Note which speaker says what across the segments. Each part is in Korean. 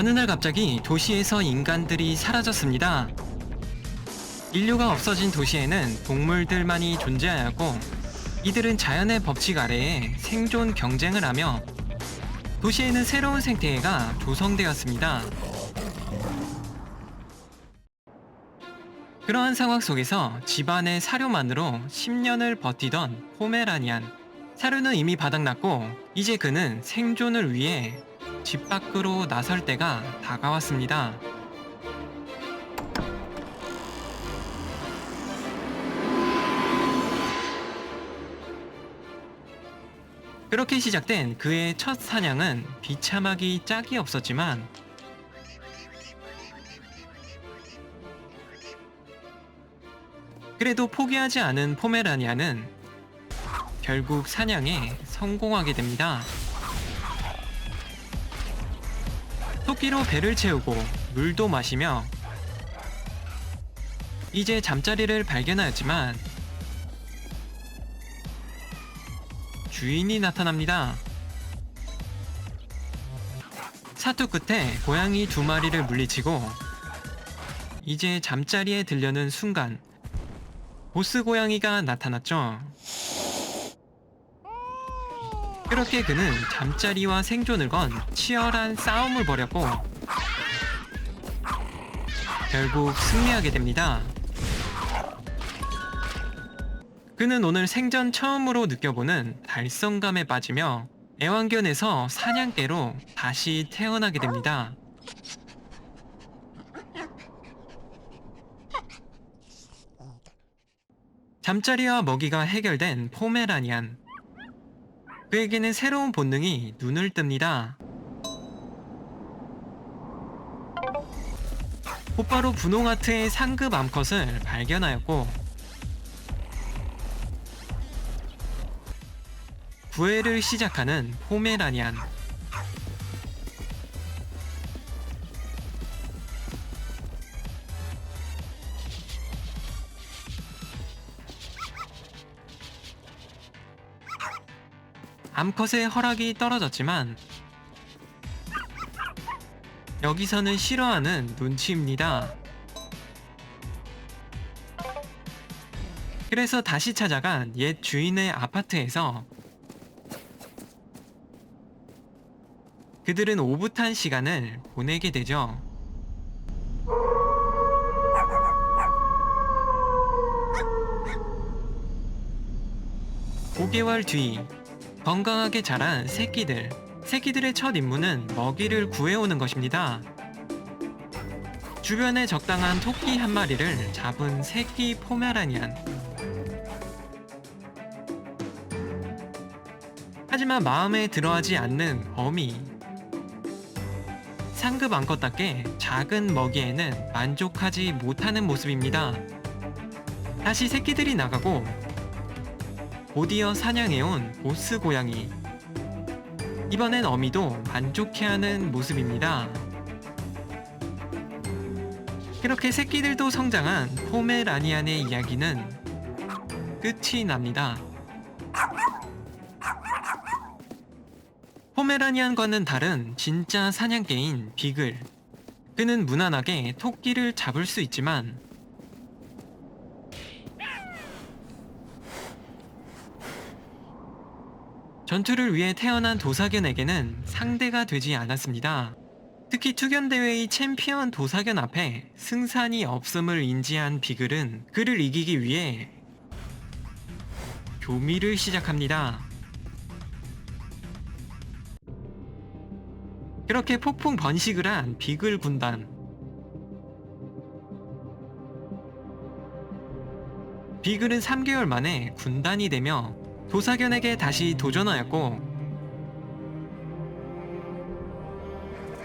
Speaker 1: 어느 날 갑자기 도시에서 인간들이 사라졌습니다. 인류가 없어진 도시에는 동물들만이 존재하였고 이들은 자연의 법칙 아래에 생존 경쟁을 하며 도시에는 새로운 생태계가 조성되었습니다. 그러한 상황 속에서 집안의 사료만으로 10년을 버티던 포메라니안. 사료는 이미 바닥났고 이제 그는 생존을 위해 집 밖으로 나설 때가 다가왔습니다. 그렇게 시작된 그의 첫 사냥은 비참하기 짝이 없었지만 그래도 포기하지 않은 포메라니아는 결국 사냥에 성공하게 됩니다. 토끼로 배를 채우고 물도 마시며 이제 잠자리를 발견하였지만 주인이 나타납니다. 사투 끝에 고양이 두 마리를 물리치고 이제 잠자리에 들려는 순간 보스 고양이가 나타났죠. 그렇게 그는 잠자리와 생존을 건 치열한 싸움을 벌였고 결국 승리하게 됩니다. 그는 오늘 생전 처음으로 느껴보는 달성감에 빠지며 애완견에서 사냥개로 다시 태어나게 됩니다. 잠자리와 먹이가 해결된 포메라니안. 그에게는 새로운 본능이 눈을 뜹니다. 곧바로 분홍아트의 상급 암컷을 발견하였고 구애를 시작하는 포메라니안. 암컷의 허락이 떨어졌지만 여기서는 싫어하는 눈치입니다. 그래서 다시 찾아간 옛 주인의 아파트에서 그들은 오붓한 시간을 보내게 되죠. (5개월) 뒤 건강하게 자란 새끼들. 새끼들의 첫 임무는 먹이를 구해오는 것입니다. 주변에 적당한 토끼 한 마리를 잡은 새끼 포메라니안. 하지만 마음에 들어하지 않는 어미. 상급 암컷답게 작은 먹이에는 만족하지 못하는 모습입니다. 다시 새끼들이 나가고 곧이어 사냥해온 보스 고양이. 이번엔 어미도 만족해하는 모습입니다. 그렇게 새끼들도 성장한 포메라니안의 이야기는 끝이 납니다. 포메라니안과는 다른 진짜 사냥개인 비글. 그는 무난하게 토끼를 잡을 수 있지만 전투를 위해 태어난 도사견에게는 상대가 되지 않았습니다. 특히 투견대회의 챔피언 도사견 앞에 승산이 없음을 인지한 비글은 그를 이기기 위해 교미를 시작합니다. 그렇게 폭풍 번식을 한 비글 군단. 비글은 3개월 만에 군단이 되며 도사견에게 다시 도전하였고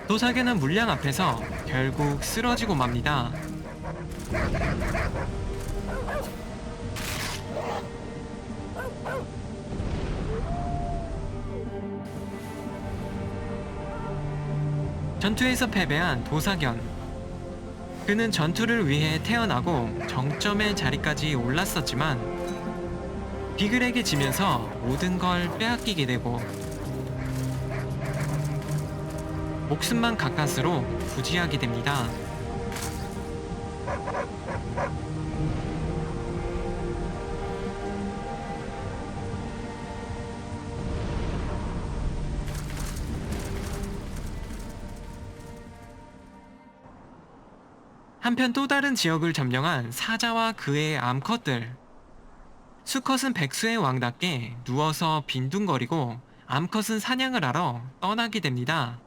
Speaker 1: 도사견은 물량 앞에서 결국 쓰러지고 맙니다. 전투에서 패배한 도사견. 그는 전투를 위해 태어나고 정점의 자리까지 올랐었지만 비글에게 지면서 모든 걸 빼앗기게 되고 목숨만 가까스로 부지하게 됩니다. 한편 또 다른 지역을 점령한 사자와 그의 암컷들. 수컷은 백수의 왕답게 누워서 빈둥거리고 암컷은 사냥을 하러 떠나게 됩니다.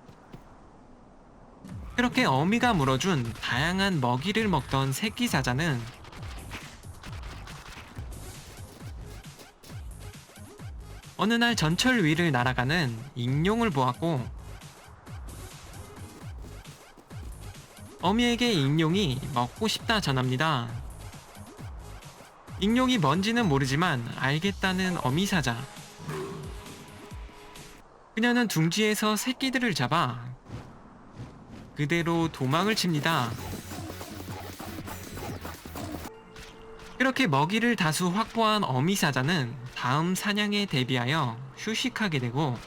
Speaker 1: 그렇게 어미가 물어준 다양한 먹이를 먹던 새끼 사자는 어느 날 전철 위를 날아가는 익룡을 보았고 어미에게 익룡이 먹고 싶다 전합니다. 익룡이 뭔지는 모르지만 알겠다는 어미 사자. 그녀는 둥지에서 새끼들을 잡아 그대로 도망을 칩니다. 그렇게 먹이를 다수 확보한 어미 사자는 다음 사냥에 대비하여 휴식하게 되고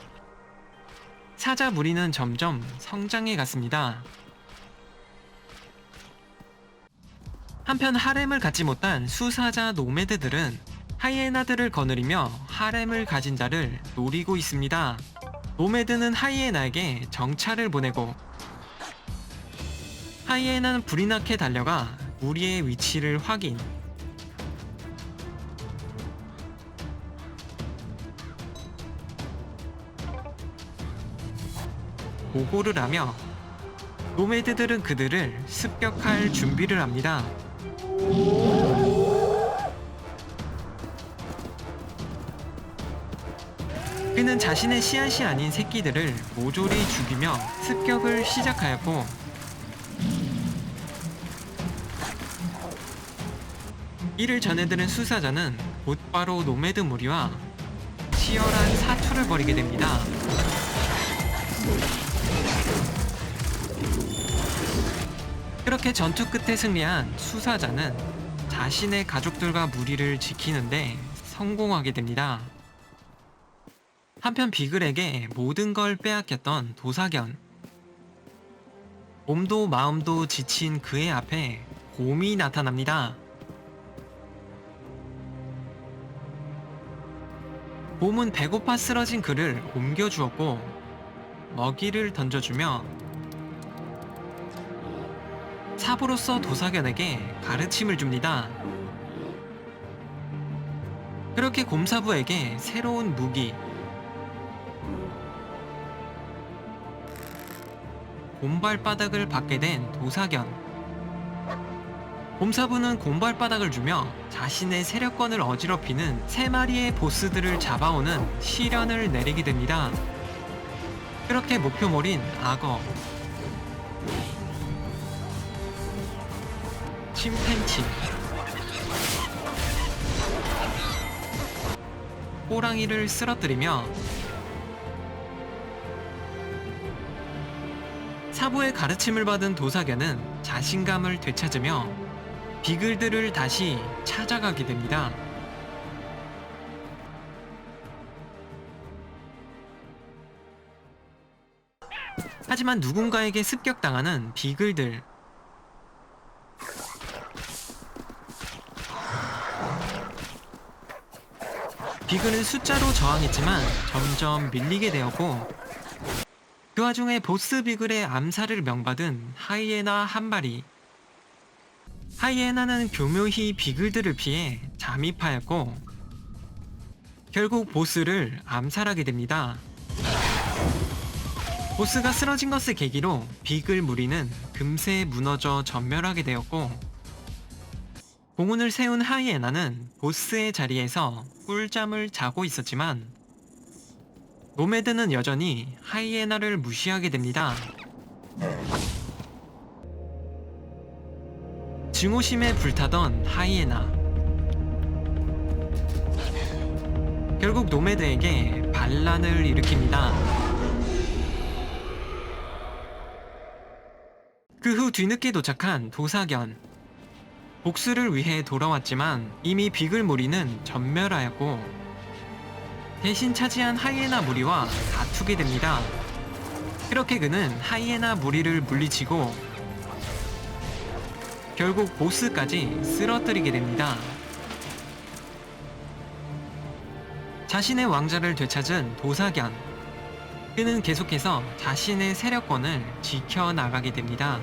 Speaker 1: 사자 무리는 점점 성장해 갔습니다. 한편 하렘을 갖지 못한 수사자 노매드들은 하이에나들을 거느리며 하렘을 가진 자를 노리고 있습니다. 노매드는 하이에나에게 정찰을 보내고 하이에나는 불이 나게 달려가 무리의 위치를 확인. 보고를 하며 노매드들은 그들을 습격할 준비를 합니다. 그는 자신의 씨앗이 아닌 새끼들을 모조리 죽이며 습격을 시작하였고 이를 전해들은 수사자는 곧바로 노매드 무리와 치열한 사투를 벌이게 됩니다. 그렇게 전투 끝에 승리한 수사자는 자신의 가족들과 무리를 지키는데 성공하게 됩니다. 한편 비글에게 모든 걸 빼앗겼던 도사견. 몸도 마음도 지친 그의 앞에 곰이 나타납니다. 곰은 배고파 쓰러진 그를 옮겨주었고 먹이를 던져주며 사부로서 도사견에게 가르침을 줍니다. 그렇게 곰사부에게 새로운 무기 곰발바닥을 받게 된 도사견. 곰사부는 곰발바닥을 주며 자신의 세력권을 어지럽히는 세 마리의 보스들을 잡아오는 시련을 내리게 됩니다. 그렇게 목표물인 악어, 침팬치, 호랑이를 쓰러뜨리며 사부의 가르침을 받은 도사견은 자신감을 되찾으며 비글들을 다시 찾아가게 됩니다. 하지만 누군가에게 습격당하는 비글들. 비글은 숫자로 저항했지만 점점 밀리게 되었고 그 와중에 보스 비글의 암살을 명받은 하이에나 한 마리. 하이에나는 교묘히 비글들을 피해 잠입하였고 결국 보스를 암살하게 됩니다. 보스가 쓰러진 것을 계기로 비글 무리는 금세 무너져 전멸하게 되었고 공운을 세운 하이에나는 보스의 자리에서 꿀잠을 자고 있었지만 노매드는 여전히 하이에나를 무시하게 됩니다. 증오심에 불타던 하이에나. 결국 노매드에게 반란을 일으킵니다. 그 후 뒤늦게 도착한 도사견. 복수를 위해 돌아왔지만 이미 비글 무리는 전멸하였고 대신 차지한 하이에나 무리와 다투게 됩니다. 그렇게 그는 하이에나 무리를 물리치고 결국 보스까지 쓰러뜨리게 됩니다. 자신의 왕자를 되찾은 도사견. 그는 계속해서 자신의 세력권을 지켜나가게 됩니다.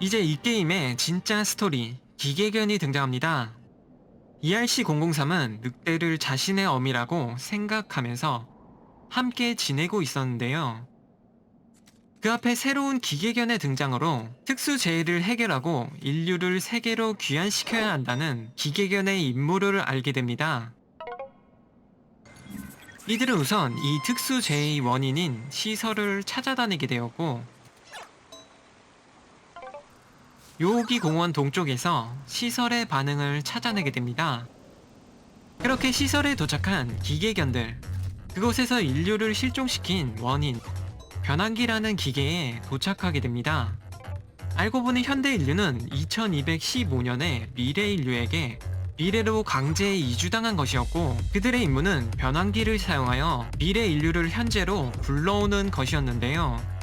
Speaker 1: 이제 이 게임의 진짜 스토리, 기계견이 등장합니다. ERC003은 늑대를 자신의 어미라고 생각하면서 함께 지내고 있었는데요. 그 앞에 새로운 기계견의 등장으로 특수 재해를 해결하고 인류를 세계로 귀환시켜야 한다는 기계견의 임무를 알게 됩니다. 이들은 우선 이 특수 재해의 원인인 시설을 찾아다니게 되었고 요오기 공원 동쪽에서 시설의 반응을 찾아내게 됩니다. 그렇게 시설에 도착한 기계견들, 그곳에서 인류를 실종시킨 원인, 변환기라는 기계에 도착하게 됩니다. 알고 보니 현대 인류는 2215년에 미래 인류에게 미래로 강제 이주당한 것이었고 그들의 임무는 변환기를 사용하여 미래 인류를 현재로 불러오는 것이었는데요.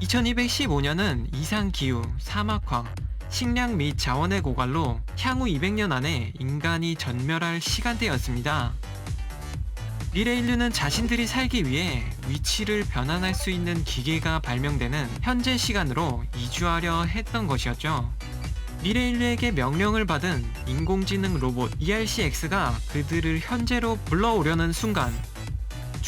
Speaker 1: 2215년은 이상기후, 사막화, 식량 및 자원의 고갈로 향후 200년 안에 인간이 전멸할 시간대였습니다. 미래 인류는 자신들이 살기 위해 위치를 변환할 수 있는 기계가 발명되는 현재 시간으로 이주하려 했던 것이었죠. 미래 인류에게 명령을 받은 인공지능 로봇 ERCX가 그들을 현재로 불러오려는 순간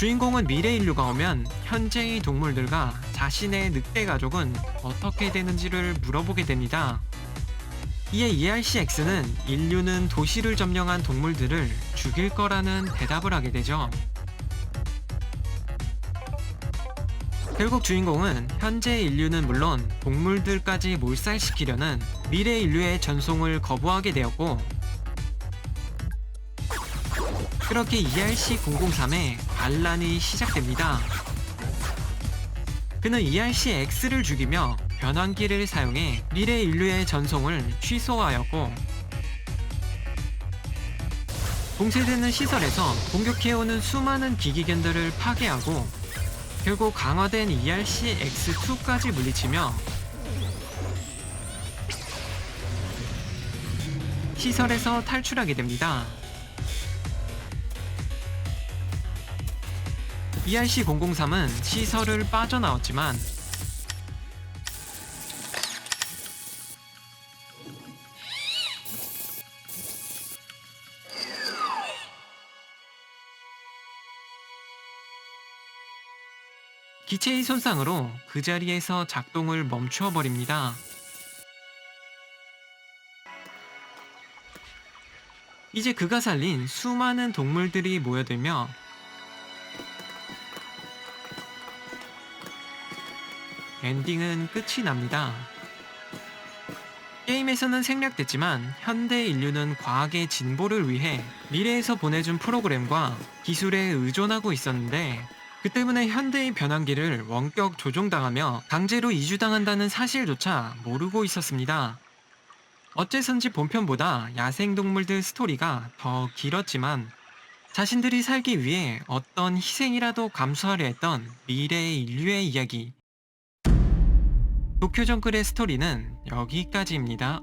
Speaker 1: 주인공은 미래 인류가 오면 현재의 동물들과 자신의 늑대 가족은 어떻게 되는지를 물어보게 됩니다. 이에 ERCX는 인류는 도시를 점령한 동물들을 죽일 거라는 대답을 하게 되죠. 결국 주인공은 현재 인류는 물론 동물들까지 몰살시키려는 미래 인류의 전송을 거부하게 되었고 그렇게 ERC-003의 반란이 시작됩니다. 그는 ERC-X를 죽이며 변환기를 사용해 미래 인류의 전송을 취소하였고 봉쇄되는 시설에서 공격해오는 수많은 기기견들을 파괴하고 결국 강화된 ERC-X2까지 물리치며 시설에서 탈출하게 됩니다. ERC-003은 시설을 빠져나왔지만 기체의 손상으로 그 자리에서 작동을 멈추어 버립니다. 이제 그가 살린 수많은 동물들이 모여들며 엔딩은 끝이 납니다. 게임에서는 생략됐지만 현대 인류는 과학의 진보를 위해 미래에서 보내준 프로그램과 기술에 의존하고 있었는데 그 때문에 현대의 변환기를 원격 조종당하며 강제로 이주당한다는 사실조차 모르고 있었습니다. 어째선지 본편보다 야생동물들 스토리가 더 길었지만 자신들이 살기 위해 어떤 희생이라도 감수하려 했던 미래의 인류의 이야기 도쿄 정글의 스토리는 여기까지입니다.